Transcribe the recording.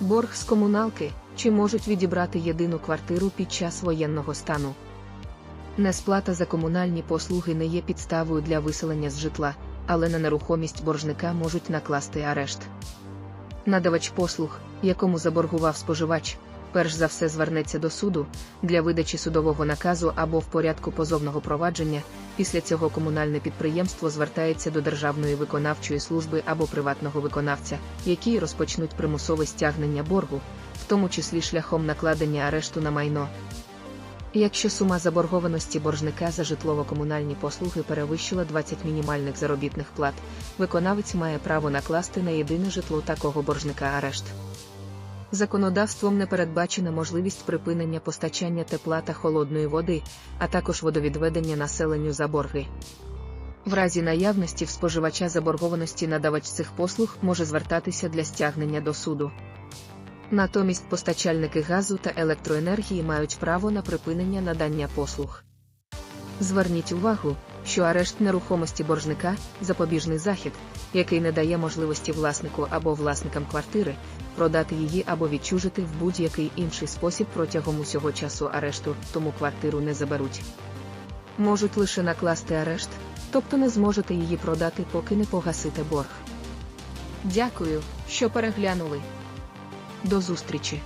Борг з комуналки чи можуть відібрати єдину квартиру під час воєнного стану. Несплата за комунальні послуги не є підставою для виселення з житла, але на нерухомість боржника можуть накласти арешт. Надавач послуг, якому заборгував споживач, перш за все звернеться до суду для видачі судового наказу або в порядку позовного провадження. Після цього комунальне підприємство звертається до Державної виконавчої служби або приватного виконавця, які розпочнуть примусове стягнення боргу, в тому числі шляхом накладення арешту на майно. Якщо сума заборгованості боржника за житлово-комунальні послуги перевищила 20 мінімальних заробітних плат, виконавець має право накласти на єдине житло такого боржника арешт. Законодавством не передбачена можливість припинення постачання тепла та холодної води, а також водовідведення населенню за борги. В разі наявності в споживача заборгованості надавач цих послуг може звертатися для стягнення до суду. Натомість постачальники газу та електроенергії мають право на припинення надання послуг. Зверніть увагу, що арешт нерухомості боржника запобіжний захід, який не дає можливості власнику або власникам квартири продати її або відчужити в будь-який інший спосіб протягом усього часу арешту, тому квартиру не заберуть. Можуть лише накласти арешт, тобто не зможете її продати, поки не погасите борг. Дякую, що переглянули. До зустрічі!